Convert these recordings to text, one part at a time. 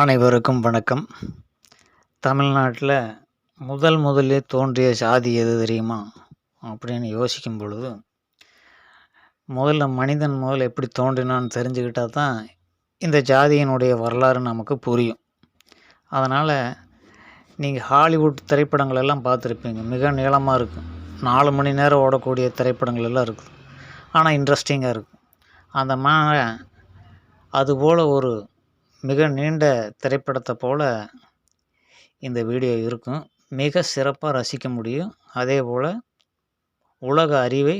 அனைவருக்கும் வணக்கம். தமிழ்நாட்டில் முதல் முதலே தோன்றிய சாதி எது தெரியுமா? அப்படின்னு யோசிக்கும் பொழுது முதல்ல மனிதன் முதல்ல எப்படி தோன்றினான்னு தெரிஞ்சுக்கிட்டால் தான் இந்த ஜாதியினுடைய வரலாறு நமக்கு புரியும். அதனால் நீங்கள் ஹாலிவுட் திரைப்படங்கள் எல்லாம் பார்த்துருப்பீங்க. மிக நீளமாக இருக்கும். நாலு மணி நேரம் ஓடக்கூடிய திரைப்படங்கள் எல்லாம் இருக்குது ஆனால் இன்ட்ரெஸ்டிங்காக இருக்கும். அந்த மாதிரி அதுபோல் ஒரு மிக நீண்ட திரைப்படத்தை போல் இந்த வீடியோ இருக்கும். மிக சிறப்பாக ரசிக்க முடியும். அதே போல் உலக அறிவை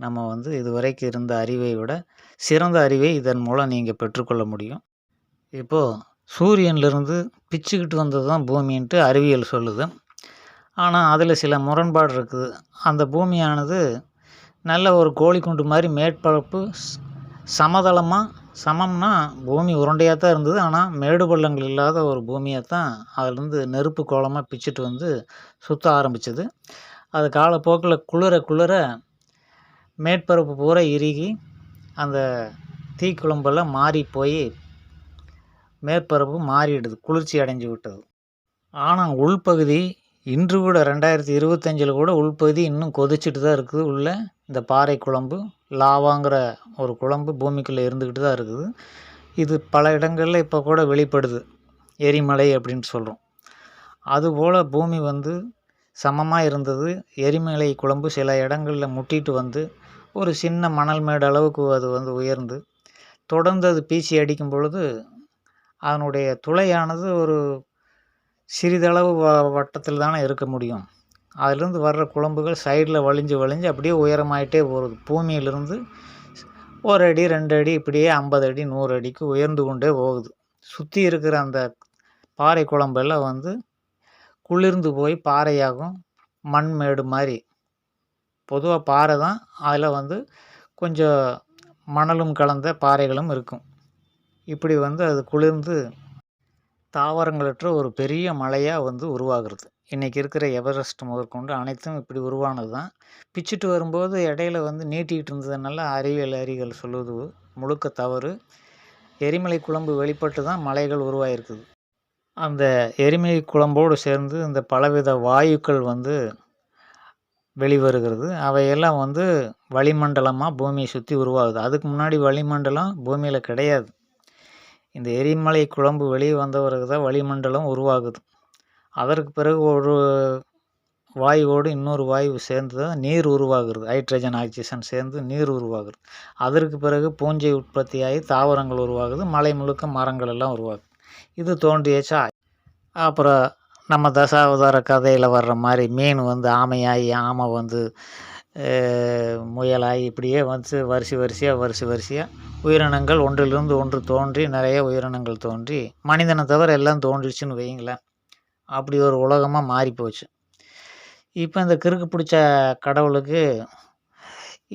நம்ம வந்து இதுவரைக்கும் இருந்த அறிவை விட சிறந்த அறிவை இதன் மூலம் நீங்கள் பெற்றுக்கொள்ள முடியும். இப்போது சூரியன்லேருந்து பிச்சுக்கிட்டு வந்தது தான் பூமின்ட்டு அறிவியல் சொல்லுது. ஆனால் அதில் சில முரண்பாடு இருக்குது. அந்த பூமியானது நல்ல ஒரு கோழிக்குண்டு மாதிரி மேற்பரப்பு சமதளமாக சமம்னா பூமி உருண்டையாக தான் இருந்தது. ஆனால் மேடு பள்ளங்கள் இல்லாத ஒரு பூமியாக தான் அதுலேருந்து நெருப்பு கோலமாக பிச்சுட்டு வந்து சுற்ற ஆரம்பிச்சது. அது காலப்போக்கில் குளிர குளிர மேற்பரப்பு பூரா இறுகி அந்த தீக்குழம்பெல்லாம் மாறி போய் மேற்பரப்பு மாறிடுது குளிர்ச்சி அடைஞ்சு விட்டது. ஆனால் உள்பகுதி இன்று கூட ரெண்டாயிரத்தி இருபத்தஞ்சில் கூட உள்பகுதி இன்னும் கொதிச்சுட்டு தான் இருக்குது. உள்ள இந்த பாறை குழம்பு லாவாங்கிற ஒரு குழம்பு பூமிக்குள்ளே இருந்துக்கிட்டு தான் இருக்குது. இது பல இடங்களில் இப்போ கூட வெளிப்படுது. எரிமலை அப்படின்னு சொல்கிறோம் அதுபோல் பூமி வந்து சமமாக இருந்தது. எரிமலை குழம்பு சில இடங்களில் முட்டிட்டு வந்து ஒரு சின்ன மணல் மேடு அளவுக்கு அது வந்து உயர்ந்து. தொடர்ந்து அது பீச்சி அடிக்கும் பொழுது அதனுடைய துளையானது ஒரு சிறிதளவு வ வட்டத்தில் தானே இருக்க முடியும். அதிலிருந்து வர்ற குழம்புகள் சைடில் வழிஞ்சு வழிஞ்சு அப்படியே உயரமாயிட்டே போகுது. பூமியிலிருந்து ஒரு அடி ரெண்டு அடி இப்படியே ஐம்பது அடி நூறு அடிக்கு உயர்ந்து கொண்டே போகுது. சுற்றி இருக்கிற அந்த பாறை குழம்பெல்லாம் வந்து குளிர்ந்து போய் பாறையாகும். மண்மேடு மாதிரி. பொதுவாக பாறை தான். அதில் வந்து கொஞ்சம் மணலும் கலந்த பாறைகளும் இருக்கும். இப்படி வந்து அது குளிர்ந்து தாவரங்களற்ற ஒரு பெரிய மலையாக வந்து உருவாகிறது. இன்றைக்கி இருக்கிற எவரெஸ்ட் முதற்கொண்டு அனைத்தும் இப்படி உருவானது தான். பிச்சுட்டு வரும்போது இடையில வந்து நீட்டிக்கிட்டு இருந்ததுனால அறிவியல் அறிகள் சொல்லுவது முழுக்க தவறு. எரிமலை குழம்பு வெளிப்பட்டு தான் மலைகள் உருவாயிருக்குது. அந்த எரிமலை குழம்போடு சேர்ந்து இந்த பலவித வாயுக்கள் வந்து வெளிவருகிறது. அவையெல்லாம் வந்து வளிமண்டலமாக பூமியை சுற்றி உருவாகுது. அதுக்கு முன்னாடி வளிமண்டலம் பூமியில் கிடையாது. இந்த எரிமலை குழம்பு வெளியே வந்த பிறகு தான் வளிமண்டலம் உருவாகுது. அதற்கு பிறகு ஒரு வாயுவோடு இன்னொரு வாயு சேர்ந்து தான் நீர் உருவாகிறது. ஹைட்ரஜன் ஆக்சிஜன் சேர்ந்து நீர் உருவாகுது அதற்கு பிறகு பூஞ்சை உற்பத்தியாகி தாவரங்கள் உருவாகுது மலை முழுக்க மரங்கள் எல்லாம் உருவாகுது. இது தோன்றியச்சா? அப்புறம் நம்ம தசாவதார கதையில் வர்ற மாதிரி மீன் வந்து ஆமையாகி ஆமை வந்து முயலாகி இப்படியே வந்து வரிசை வரிசையாக வரிசை வரிசையாக உயிரினங்கள் ஒன்றிலிருந்து ஒன்று தோன்றி நிறைய உயிரினங்கள் தோன்றி மனிதனை தவிர எல்லாம் தோன்றிடுச்சுன்னு வைங்களேன் அப்படி ஒரு உலகமாக மாறிப்போச்சு. இப்போ இந்த கிறுக்கு பிடிச்ச கடவுளுக்கு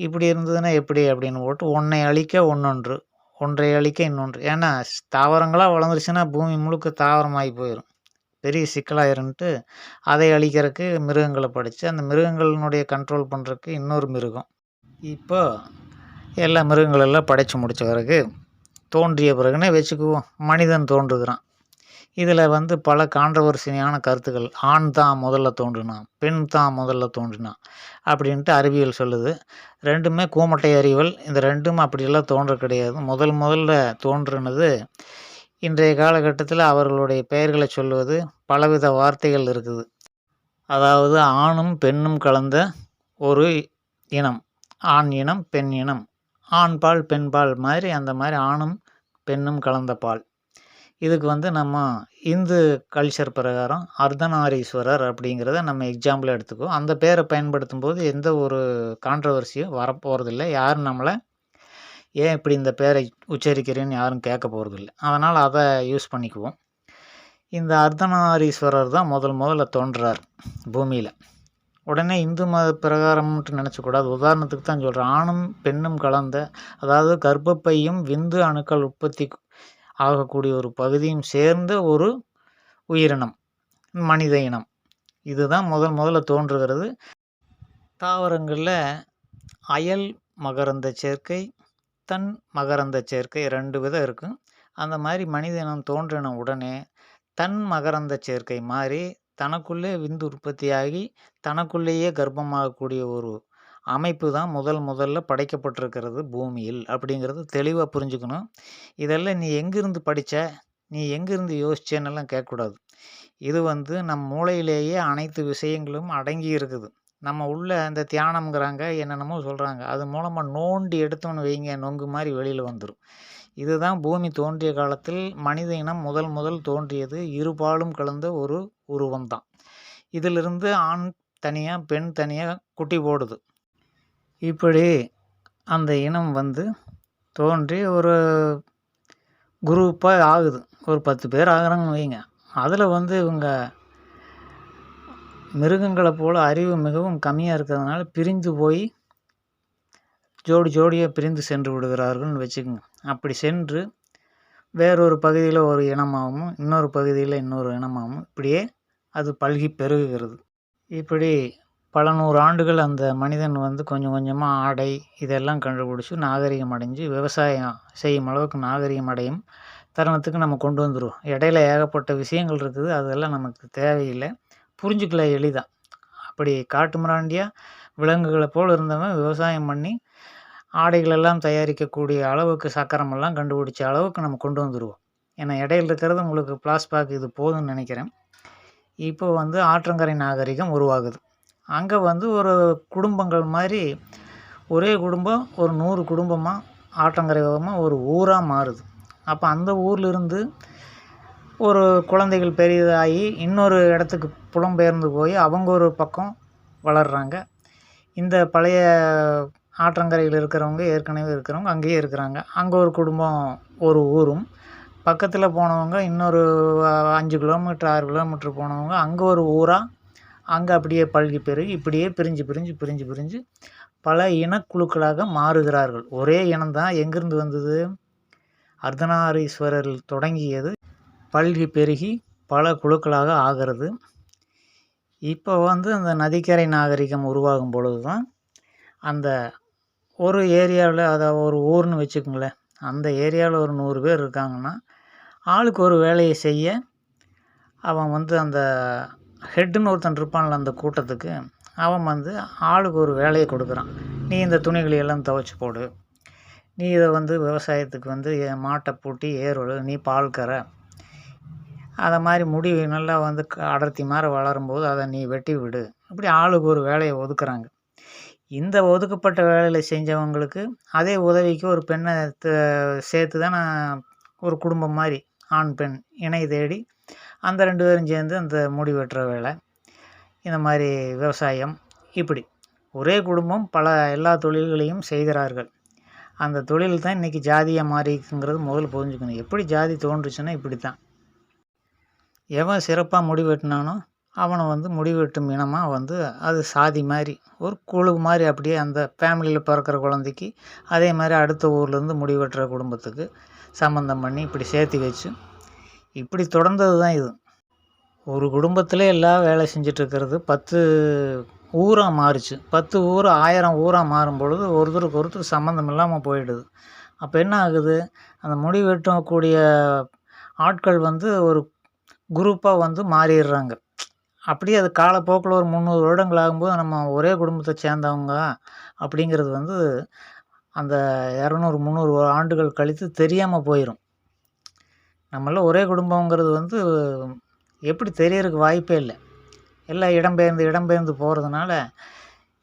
இப்படி இருந்ததுன்னா எப்படி அப்படின்னு போட்டு ஒன்றை அழிக்க ஒன்னொன்று ஒன்றை அழிக்க இன்னொன்று. ஏன்னா தாவரங்களாக வளர்ந்துருச்சுன்னா பூமி முழுக்க தாவரமாகி போயிடும் பெரிய சிக்கலாயிருன்ட்டு அதை அழிக்கிறதுக்கு மிருகங்களை படித்து அந்த மிருகங்களினுடைய கண்ட்ரோல் பண்ணுறதுக்கு இன்னொரு மிருகம். இப்போ எல்லா மிருகங்களெல்லாம் படைத்து முடித்த பிறகு தோன்றிய பிறகுனே வச்சுக்குவோம். மனிதன் தோன்றுகிறான். இதில் வந்து பல கான்ட்ரவர்சியான கருத்துக்கள். ஆண் தான் முதல்ல தோன்றினான் பெண் தான் முதல்ல தோன்றினான் அப்படின்ட்டு அறிவியல் சொல்லுது. ரெண்டுமே கூமட்டை அறிவியல். இந்த ரெண்டும் அப்படியெல்லாம் தோன்ற கிடையாது. முதல் முதல்ல தோன்றினது இன்றைய காலகட்டத்தில் அவர்களுடைய பெயர்களை சொல்லுவது பலவித வார்த்தைகள் இருக்குது. அதாவது ஆணும் பெண்ணும் கலந்த ஒரு இனம். ஆண் இனம் பெண் இனம். ஆண் பால் பெண் பால் மாதிரி அந்த மாதிரி ஆணும் பெண்ணும் கலந்த பால். இதுக்கு வந்து நம்ம இந்து கல்ச்சர் பிரகாரம் அர்த்தநாரீஸ்வரர் அப்படிங்கிறத நம்ம எக்ஸாம்பிளாக எடுத்துக்குவோம் அந்த பேரை பயன்படுத்தும் போது எந்த ஒரு கான்ட்ரவர்சியும் வரப்போகிறதில்ல யாரும் நம்மளை ஏன் இப்படி இந்த பேரை உச்சரிக்கிறேன்னு யாரும் கேட்க போகிறதில்ல அதனால் அதை யூஸ் பண்ணிக்குவோம். இந்த அர்த்தநாரீஸ்வரர் தான் முதல் முதல்ல தோன்றார் பூமியில். உடனே இந்து மத பிரகாரம்ன்ட்டு நினச்சக்கூடாது உதாரணத்துக்கு தான் சொல்கிறேன் ஆணும் பெண்ணும் கலந்த அதாவது கர்ப்பப்பையும் விந்து அணுக்கள் உற்பத்தி ஆகக்கூடிய ஒரு பகுதியும் சேர்ந்த ஒரு உயிரினம் மனித இனம். இதுதான் முதல் முதல்ல தோன்றுகிறது. தாவரங்களில் அயல் மகரந்த சேர்க்கை தன் மகரந்த சேர்க்கை ரெண்டு விதம் இருக்கும் அந்த மாதிரி மனித இனம் தோன்றின உடனே தன் மகரந்த சேர்க்கை மாறி தனக்குள்ளே விந்து உற்பத்தியாகி தனக்குள்ளேயே கர்ப்பமாகக்கூடிய ஒரு அமைப்பு தான் முதல் முதல்ல படைக்கப்பட்டிருக்கிறது பூமியில் அப்படிங்கிறது தெளிவாக புரிஞ்சுக்கணும். இதெல்லாம் நீ எங்கிருந்து படித்த நீ எங்கிருந்து யோசிச்சேன்னெல்லாம் கேட்கக்கூடாது. இது வந்து நம் மூளையிலேயே அனைத்து விஷயங்களும் அடங்கி இருக்குது. நம்ம உள்ள அந்த தியானம்ங்கிறாங்க என்னென்னமோ சொல்கிறாங்க அது மூலமாக நோண்டி எடுத்தோன்னு வைங்க நொங்கு மாதிரி வெளியில் வந்துடும் இதுதான் பூமி தோன்றிய காலத்தில் மனித இனம் முதல் முதல் தோன்றியது. இருபாலும் கலந்த ஒரு உருவம் தான் இதிலிருந்து ஆண் தனியாக பெண் தனியாக குட்டி போடுது. இப்படி அந்த இனம் வந்து தோன்றி ஒரு குரூப்பாக ஆகுது. ஒரு பத்து பேர் ஆகுறாங்கன்னு வைங்க. அதில் வந்து இவங்க மிருகங்களை போல் அறிவு மிகவும் கம்மியாக இருக்கிறதுனால பிரிந்து போய் ஜோடி ஜோடியாக பிரிந்து சென்று விடுகிறார்கள்னு வச்சுக்கோங்க. அப்படி சென்று வேறொரு பகுதியில் ஒரு இனமாகவும் இன்னொரு பகுதியில் இன்னொரு இனமாகவும் இப்படியே அது பல்கி பெருகுகிறது. இப்படி பல நூறு ஆண்டுகள் அந்த மனிதன் வந்து கொஞ்சம் கொஞ்சமாக ஆடை இதெல்லாம் கண்டுபிடிச்சி நாகரிகம் அடைஞ்சு விவசாயம் செய்யும் அளவுக்கு நாகரிகம் அடையும் தருணத்துக்கு நம்ம கொண்டு வந்துடுவோம் இடையில ஏகப்பட்ட விஷயங்கள் இருக்குது. அதெல்லாம் நமக்கு தேவையில்லை. புரிஞ்சுக்கல எளிதாக அப்படி காட்டு மிராண்டியாக விலங்குகளை போல் இருந்தவன் விவசாயம் பண்ணி ஆடைகளெல்லாம் தயாரிக்கக்கூடிய அளவுக்கு சக்கரமெல்லாம் கண்டுபிடிச்ச அளவுக்கு நம்ம கொண்டு வந்துடுவோம் ஏன்னா இடையில இருக்கிறது உங்களுக்கு பிளாஸ்பாக் இது போதும்னு நினைக்கிறேன். இப்போ வந்து ஆற்றங்கரை நாகரிகம் உருவாகுது. அங்கே வந்து ஒரு குடும்பங்கள் மாதிரி ஒரே குடும்பம் ஒரு நூறு குடும்பமாக ஆற்றங்கரைமாக ஒரு ஊராக மாறுது. அப்போ அந்த ஊர்லேருந்து ஒரு குழந்தைகள் பெரியதாகி இன்னொரு இடத்துக்கு புலம்பெயர்ந்து போய் அவங்க ஒரு பக்கம் வளர்கிறாங்க இந்த பழைய ஆற்றங்கரையில் இருக்கிறவங்க ஏற்கனவே இருக்கிறவங்க அங்கேயே இருக்கிறாங்க. அங்கே ஒரு குடும்பம் ஒரு ஊரும். பக்கத்தில் போனவங்க இன்னொரு அஞ்சு கிலோமீட்டர் ஆறு கிலோமீட்டர் போனவங்க அங்கே ஒரு ஊராக அங்கே அப்படியே பல்கி பெருகி இப்படியே பிரிஞ்சு பிரிஞ்சு பிரிஞ்சு பிரிஞ்சு பல இனக்குழுக்களாக மாறுகிறார்கள். ஒரே இனம்தான் எங்கிருந்து வந்தது? அர்த்தநாரீஸ்வரரில் தொடங்கியது பல்கி பெருகி பல குழுக்களாக ஆகிறது. இப்போ வந்து அந்த நதிக்கரை நாகரிகம் உருவாகும் பொழுது தான் அந்த ஒரு ஏரியாவில் அதை ஒரு ஊர்னு வச்சுக்கோங்களேன். அந்த ஏரியாவில் ஒரு நூறு பேர் இருக்காங்கன்னா ஆளுக்கு ஒரு வேலையை செய்ய அவன் வந்து அந்த ஹெட்டுன்னு ஒருத்தன் இருப்பான்ல அந்த கூட்டத்துக்கு அவன் வந்து ஆளுக்கு ஒரு வேலையை கொடுக்குறான். நீ இந்த துணிகளை எல்லாம் துவைச்சி போடு. நீ இதை வந்து விவசாயத்துக்கு வந்து மாட்டை பூட்டி ஏறு நீ பால் கற. அதை மாதிரி முடி நல்லா வந்து க- அடர்த்தி மாதிரி வளரும்போது அதை நீ வெட்டி விடு. இப்படி ஆளுக்கு ஒரு வேலையை ஒதுக்குறாங்க. இந்த ஒதுக்கப்பட்ட வேலையில் செஞ்சவங்களுக்கு அதே உதவிக்கு ஒரு பெண்ணை த- சேர்த்து தான் நான் ஒரு குடும்பம் மாதிரி ஆண் பெண் இணை தேடி அந்த ரெண்டு பேரும் சேர்ந்து அந்த முடி வெட்டுற வேலை இந்த மாதிரி விவசாயம் இப்படி. ஒரே குடும்பம் பல எல்லா தொழில்களையும் செய்கிறார்கள். அந்த தொழில் தான் இன்றைக்கி ஜாதியாக மாறிக்குங்கிறது முதல்ல புரிஞ்சுக்கணும். எப்படி ஜாதி தோன்றுச்சுன்னா இப்படி தான் எவன் சிறப்பாக முடி வெட்டினானோ அவனை வந்து முடி வெட்டும் இனமாக வந்து அது சாதி மாதிரி ஒரு குழு மாதிரி அப்படியே அந்த ஃபேமிலியில் பிறக்கிற குழந்தைக்கு அதே மாதிரி அடுத்த ஊர்லேருந்து முடி வெட்டுற குடும்பத்துக்கு சம்மந்தம் பண்ணி இப்படி சேர்த்து வச்சு இப்படி தொடர்ந்தது தான் இது. ஒரு குடும்பத்தில் எல்லாம் வேலை செஞ்சிட்ருக்கிறது பத்து ஊராக மாறுச்சு. பத்து ஊர் ஆயிரம் ஊராக மாறும் பொழுது ஒருத்தருக்கு ஒருத்தர் சம்மந்தம் இல்லாமல் போயிடுது. அப்போ என்ன ஆகுது? அந்த முடி வெட்டக்கூடிய ஆட்கள் வந்து ஒரு குரூப்பாக வந்து மாறிடுறாங்க. அப்படியே அது காலப்போக்கில் ஒரு முந்நூறு வருடங்கள் ஆகும்போது நம்ம ஒரே குடும்பத்தை சேர்ந்தவங்க அப்படிங்கிறது வந்து அந்த இரநூறு முந்நூறு ஆண்டுகள் கழித்து தெரியாமல் போயிடும் நம்மளாம் ஒரே குடும்பங்கிறது வந்து எப்படி தெரியறதுக்கு வாய்ப்பே இல்லை. எல்லாம் இடம்பெயர்ந்து இடம்பெயர்ந்து போகிறதுனால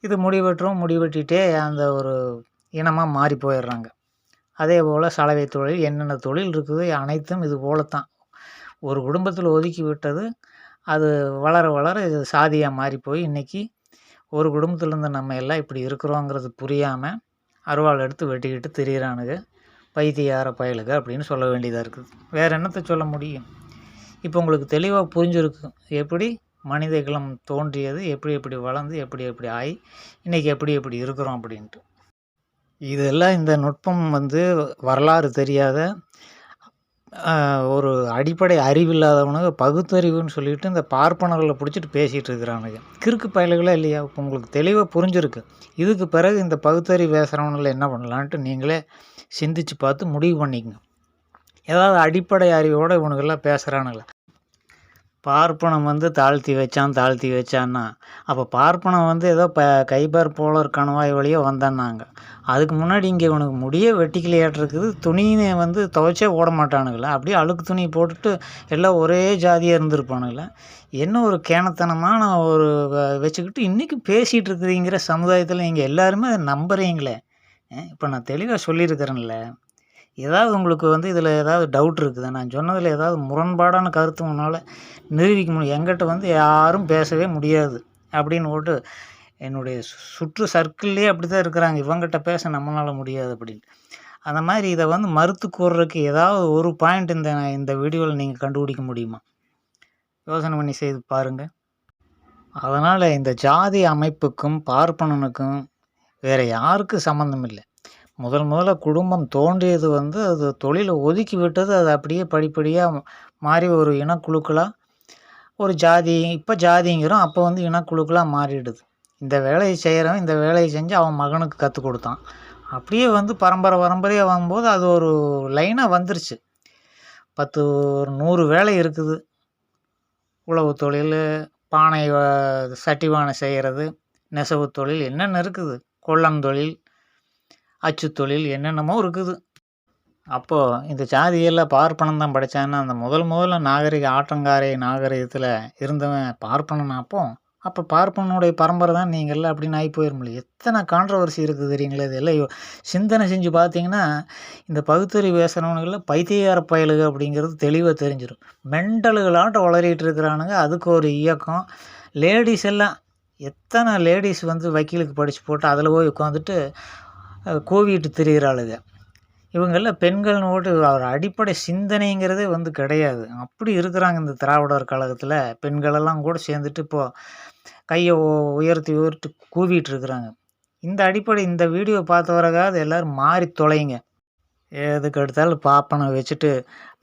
இது முடிவெட்டுறோம் முடிவெட்டிகிட்டே அந்த ஒரு இனமாக மாறி போயிடுறாங்க. அதே போல் சலவை தொழில் என்னென்ன தொழில் இருக்குது அனைத்தும் இது போலத்தான். ஒரு குடும்பத்தில் ஒதுக்கி விட்டது அது வளர வளர இது சாதியாக மாறி போய் இன்றைக்கி ஒரு குடும்பத்துலேருந்து நம்ம எல்லாம் இப்படி இருக்கிறோங்கிறது புரியாமல் அருவாள் எடுத்து வெட்டிக்கிட்டு திரியிறானுங்க. பைத்தியார பயலுக அப்படின்னு சொல்ல வேண்டியதாக இருக்குது. வேறு என்னத்தை சொல்ல முடியும்? இப்போ உங்களுக்கு தெளிவாக புரிஞ்சிருக்கு. எப்படி மனித குலம் தோன்றியது எப்படி எப்படி வளர்ந்து எப்படி எப்படி ஆகி இன்றைக்கி எப்படி எப்படி இருக்கிறோம் அப்படின்ட்டு. இதெல்லாம் இந்த நுட்பம் வந்து வரலாறு தெரியாத ஒரு அடிப்படை அறிவில்லாதவனுக்கு பகுத்தறிவுன்னு சொல்லிட்டு இந்த பார்ப்பனர்களை பிடிச்சிட்டு பேசிகிட்டு இருக்கிறானுங்க. கிறுக்கு பயல்களே இல்லையா? இப்போ உங்களுக்கு தெளிவாக புரிஞ்சிருக்கு. இதுக்கு பிறகு இந்த பகுத்தறிவு பேசுகிறவனில் என்ன பண்ணலான்ட்டு நீங்களே சிந்திச்சு பார்த்து முடிவு பண்ணிக்கங்க. ஏதாவது அடிப்படை அறிவோடு இவனுங்கெல்லாம் பேசுகிறானுங்களே பார்ப்பனம் வந்து தாழ்த்தி வச்சான் தாழ்த்தி வச்சான்னா. அப்போ பார்ப்பனம் வந்து ஏதோ ப கைபர் போலர் கணவாய் வழியாக வந்தான்னாங்க. அதுக்கு முன்னாடி இங்கே இவனுக்கு முடியே வெட்டிக்கலையாட்டிருக்குது துணியை வந்து துவைச்சே ஓட மாட்டானுங்களே. அப்படியே அழுக்கு துணி போட்டுட்டு எல்லாம் ஒரே ஜாதியாக இருந்திருப்பானுங்களே. என்ன ஒரு கேனத்தனமான ஒரு வ- வச்சுக்கிட்டு இன்றைக்கி பேசிகிட்டு இருக்குதுங்கிற சமுதாயத்தில் நீங்கள் எல்லாருமே அதை நம்புறீங்களே. இப்போ நான் தெளிவாக சொல்லியிருக்கிறேன்ல. ஏதாவது உங்களுக்கு வந்து இதில் ஏதாவது டவுட் இருக்குது? நான் சொன்னதில் ஏதாவது முரண்பாடான கருத்து உன்னால் நிரூபிக்க முடியும். எங்கிட்ட வந்து யாரும் பேசவே முடியாது அப்படின்னு போட்டு என்னுடைய சு- சுற்று சர்க்கிள்லேயே அப்படி தான் இருக்கிறாங்க. இவங்ககிட்ட பேச நம்மளால் முடியாது அப்படின்னு. அந்த மாதிரி இதை வந்து மறுத்து கூறுறதுக்கு ஏதாவது ஒரு பாயிண்ட் இந்த இந்த வீடியோவில் நீங்கள் கண்டுபிடிக்க முடியுமா? யோசனை பண்ணி செய்து பாருங்கள் அதனால் இந்த ஜாதி அமைப்புக்கும் பார்ப்பனனுக்கும் வேறு யாருக்கும் சம்மந்தம் இல்லை. முதல் முதல்ல குடும்பம் தோன்றியது வந்து அது தொழிலை ஒதுக்கி விட்டது. அது அப்படியே படிப்படியாக மாறி ஒரு இனக்குழுக்களாக ஒரு ஜாதி இப்போ ஜாதிங்கிறோம் அப்போ வந்து இனக்குழுக்களாக மாறிடுது. இந்த வேலையை செய்கிறவன் இந்த வேலையை செஞ்சு அவன் மகனுக்கு கற்றுக் கொடுத்தான். அப்படியே வந்து பரம்பரை பரம்பரையாக வரும்போது அது ஒரு லைனாக வந்துருச்சு. பத்து ஒரு நூறு வேலை இருக்குது. உழவு தொழில் பானை சட்டிவானை செய்கிறது நெசவு தொழில் என்னென்ன இருக்குது? கொள்ளம் அச்சுத்தொழில் அச்சு தொழில் என்னென்னமோ இருக்குது. அப்போது இந்த சாதியெல்லாம் பார்ப்பனம் தான் படித்தான்னா அந்த முதல் முதல்ல நாகரிக ஆற்றங்காரை நாகரிகத்தில் இருந்தவன் பார்ப்பனன் அப்போ? அப்போ பார்ப்பனுடைய பரம்பரை தான் நீங்கள்லாம் அப்படின்னு ஆகி போயிட எத்தனை கான்ட்ரவர்சி இருக்குது தெரியுங்களா இதெல்லாம் சிந்தனை செஞ்சு பார்த்தீங்கன்னா இந்த பகுத்தறி பேசுகிறவனுங்களில் பைத்தியார பயலுக அப்படிங்கிறது தெளிவாக தெரிஞ்சிடும் மெண்டல்களாட்டம் வளரிட்டு இருக்கிறானுங்க. அதுக்கு ஒரு இயக்கம். லேடிஸ் எல்லாம் எத்தனை லேடிஸ் வந்து வக்கீலுக்கு படித்து போட்டு அதில் போய் உட்காந்துட்டு கோவிட்டு திரியிறாளுங்க இவங்கெல்லாம் பெண்கள்னு அவர் அடிப்படை சிந்தனைங்கிறதே வந்து கிடையாது. அப்படி இருக்கிறாங்க இந்த திராவிடர் கழகத்தில். பெண்களெல்லாம் கூட சேர்ந்துட்டு இப்போது கையை உயர்த்தி உயர்த்தி கூவிட்டு இருக்கிறாங்க. இந்த அடிப்படை இந்த வீடியோ பார்த்த பிறகாவது எல்லோரும் மாறி தொலைங்க. எதுக்கு எடுத்தாலும் பாப்பனை வச்சுட்டு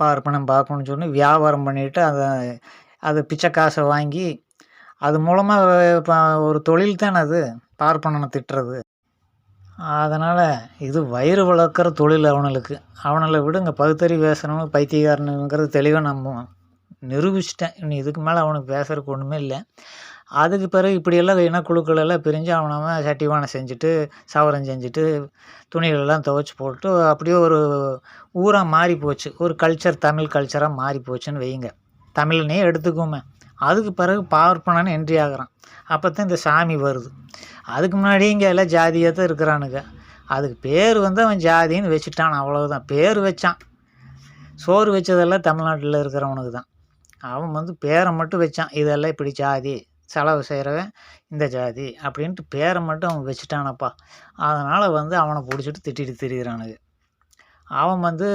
பார்ப்பனம் பார்ப்பனு சொல்லி வியாபாரம் பண்ணிவிட்டு அதை அது பிச்சை காசை வாங்கி அது மூலமாக இப்போ ஒரு தொழில் தானே அது? பார்ப்பனனை திட்டுறது. அதனால் இது வயிறு வளர்க்குற தொழில் அவனுக்கு. அவனை விடுங்க பகுத்தறி பேசணும் பைத்தியக்காரனுங்கிறது தெளிவாக நம்ம நிரூபிச்சிட்டேன். இன்னும் இதுக்கு மேலே அவனுக்கு பேசுகிறதுக்கு ஒன்றுமே இல்லை. அதுக்கு பிறகு இப்படியெல்லாம் இனக்குழுக்கள் எல்லாம் பிரிஞ்சு அவனவன் சட்டிவானை செஞ்சுட்டு சவரம் செஞ்சுட்டு துணிகளெல்லாம் துவைச்சி போட்டு அப்படியே ஒரு ஊராக மாறி போச்சு ஒரு கல்ச்சர் தமிழ் கல்ச்சராக மாறி போச்சுன்னு வைங்க தமிழ்னே எடுத்துக்குமே. அதுக்கு பிறகு பார்ப்பனன்னு என்ட்ரி ஆகிறான். அப்போ தான் இந்த சாமி வருது. அதுக்கு முன்னாடி இங்கே எல்லாம் ஜாதியாக தான் இருக்கிறானுங்க. அதுக்கு பேர் வந்து அவன் ஜாதின்னு வச்சுட்டான். அவ்வளவுதான். பேர் வச்சான். சோறு வச்சதெல்லாம் தமிழ்நாட்டில் இருக்கிறவனுக்கு தான். அவன் வந்து பேரை மட்டும் வச்சான். இதெல்லாம் இப்படி ஜாதி. செலவு செய்கிறவன் இந்த ஜாதி அப்படின்ட்டு பேரை மட்டும் அவன் வச்சுட்டானப்பா. அதனால் வந்து அவனை பிடிச்சிட்டு திட்டிட்டு திரிகிறானுங்க அவன் வந்து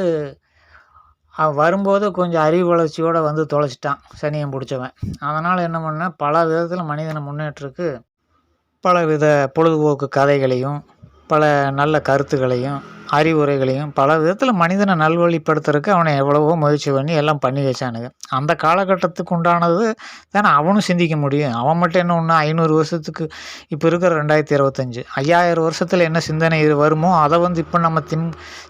அவன் வரும்போது கொஞ்சம் அறிவு வளர்ச்சியோடு வந்து தொலைச்சிட்டான் சனியன் பிடிச்சவன். அதனால் என்ன பண்ணேன் பல விதத்தில் மனிதனை முன்னேற்றத்துக்கு பல வித பொழுதுபோக்கு கதைகளையும் பல நல்ல கருத்துக்களையும் அறிவுரைகளையும் பல விதத்தில் மனிதனை நல்வழிப்படுத்துறதுக்கு அவனை எவ்வளவோ முயற்சி பண்ணி எல்லாம் பண்ணி வச்சானுங்க. அந்த காலகட்டத்துக்கு உண்டானது தானே அவனும் சிந்திக்க முடியும். அவன் மட்டும் என்ன ஒன்று ஐநூறு வருஷத்துக்கு இப்போ இருக்கிற ரெண்டாயிரத்தி இருபத்தஞ்சு. ஐயாயிரம் வருஷத்தில் என்ன சிந்தனை இது வருமோ அதை வந்து இப்போ நம்ம திம்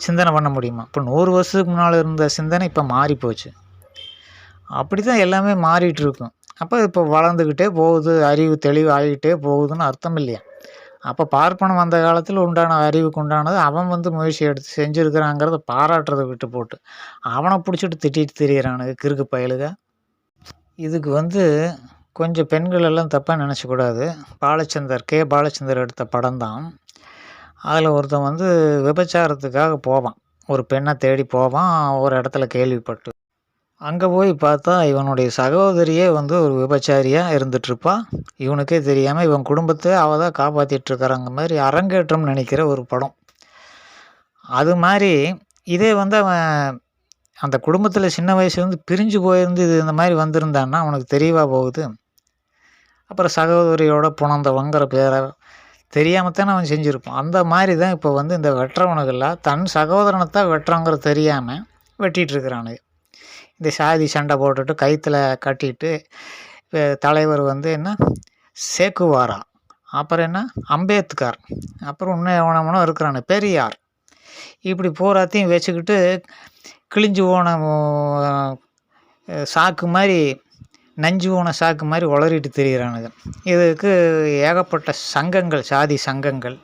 சிந்தனை பண்ண முடியுமா? இப்போ நூறு வருஷத்துக்கு முன்னால் இருந்த சிந்தனை இப்போ மாறி போச்சு. அப்படி தான் எல்லாமே மாறிட்டு இருக்கும். அப்போ இப்போ வளர்ந்துக்கிட்டே போகுது அறிவு தெளிவு ஆகிட்டே போகுதுன்னு அர்த்தம் இல்லையா? அப்போ பார்ப்பனம் வந்த காலத்தில் உண்டான அறிவுக்கு உண்டானது அவன் வந்து முயற்சி எடுத்து செஞ்சுருக்கிறாங்கிறத பாராட்டுறதை விட்டு போட்டு அவனை பிடிச்சிட்டு திட்டிட்டு திரியிறானுங்க கிறுக்கு பயலுக. இதுக்கு வந்து கொஞ்சம் பெண்கள் எல்லாம் தப்பாக நினச்சக்கூடாது பாலச்சந்தர் கே. பாலச்சந்தர் எடுத்த படம் தான் அதில் ஒருத்தன் வந்து விபச்சாரத்துக்காக போவான். ஒரு பெண்ணை தேடி போவான். ஒரு இடத்துல கேள்விப்பட்டு அங்கே போய் பார்த்தா இவனுடைய சகோதரியே வந்து ஒரு விபச்சாரியாக இருந்துகிட்ருப்பா இவனுக்கே தெரியாமல் இவன் குடும்பத்தை அவள் தான் காப்பாற்றிட்டுருக்காரங்க மாதிரி அரங்கேற்றம் நினைக்கிற ஒரு படம். அது மாதிரி இதே வந்து அவன் அந்த குடும்பத்தில் சின்ன வயசுலேருந்து பிரிஞ்சு போயிருந்து இது இந்த மாதிரி வந்திருந்தான்னா அவனுக்கு தெரியவா போகுது. அப்புறம் சகோதரியோட புணர்ந்தவங்கிற பேரை தெரியாமல் தானே அவன் செஞ்சுருப்பான். அந்த மாதிரி தான் இப்போ வந்து இந்த வெட்டுறவனுக்கெல்லாம் தன் சகோதரனை தான் வெட்டுறாங்கிறது தெரியாமல் வெட்டிகிட்டு இருக்கிறானு இந்த சாதி சண்டை போட்டுட்டு கயிற்றுல கட்டிட்டு தலைவர் வந்து என்ன? சேக்குவாரா? அப்புறம் என்ன? அம்பேத்கர். அப்புறம் இன்னும் எவனவனோ இருக்கிறானு பெரியார். இப்படி பூராத்தையும் வச்சுக்கிட்டு கிழிஞ்சு போன சாக்கு மாதிரி நஞ்சு போன சாக்கு மாதிரி உளறிட்டு தெரிகிறானுங்க இதுக்கு ஏகப்பட்ட சங்கங்கள் சாதி சங்கங்கள்.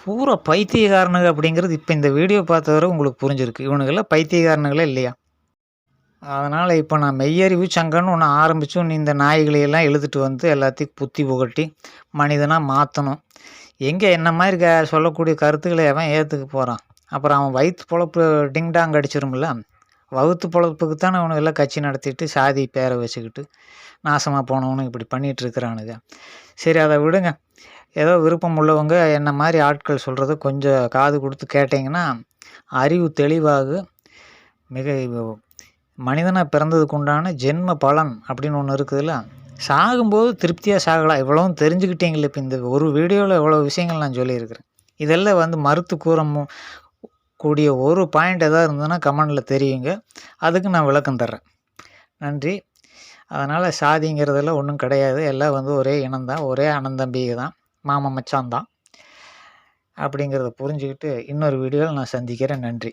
பூரா பைத்தியக்காரனுங்க அப்படிங்கிறது இப்போ இந்த வீடியோ பார்த்தவரை உங்களுக்கு புரிஞ்சிருக்கு. இவனுங்களாம் பைத்தியக்காரனுங்களே இல்லையா? அதனால் இப்போ நான் மெய்யறிவு சங்கம்னு ஒன்று ஆரம்பித்து நீ இந்த நாய்களையெல்லாம் எழுதிட்டு வந்து எல்லாத்தையும் புத்தி புகட்டி மனிதனாக மாற்றணும் எங்கே என்ன மாதிரி க சொல்லக்கூடிய கருத்துக்களை அவன் ஏற்றுக்க போகிறான் அப்புறம் அவன் வயிற்று பொழப்பு டிங்டாங் அடிச்சிரும்ல வகுத்து பொழப்புக்கு தானே அவனுங்கெல்லாம் கட்சி நடத்திட்டு சாதி பேரை வச்சுக்கிட்டு நாசமாக போனவனு இப்படி பண்ணிகிட்டு இருக்கிறானுங்க. சரி அதை விடுங்க. ஏதோ விருப்பம் உள்ளவங்க என்ன மாதிரி ஆட்கள் சொல்கிறத கொஞ்சம் காது கொடுத்து கேட்டிங்கன்னா அறிவு தெளிவாக. மிக மனிதனாக பிறந்ததுக்கு உண்டான ஜென்ம பலன் அப்படின்னு ஒன்று இருக்குதுல்ல? சாகும்போது திருப்தியாக சாகலாம் இவ்வளவும் தெரிஞ்சுக்கிட்டீங்களே இப்போ இந்த ஒரு வீடியோவில் இவ்வளோ விஷயங்கள் நான் சொல்லியிருக்கிறேன். இதெல்லாம் வந்து மறுத்து கூற கூடிய ஒரு பாயிண்ட் எதாவது இருந்ததுன்னா கமெண்டில் தெரியுங்க அதுக்கு நான் விளக்கம் தர்றேன். நன்றி. அதனால் சாதிங்கிறதெல்லாம் ஒன்றும் கிடையாது. எல்லாம் வந்து ஒரே இனம்தான் ஒரே அனந்தம்பிகை தான். மாமன் மச்சான் தான். அப்படிங்கிறத புரிஞ்சுக்கிட்டு இன்னொரு வீடியோவில் நான் சந்திக்கிறேன். நன்றி.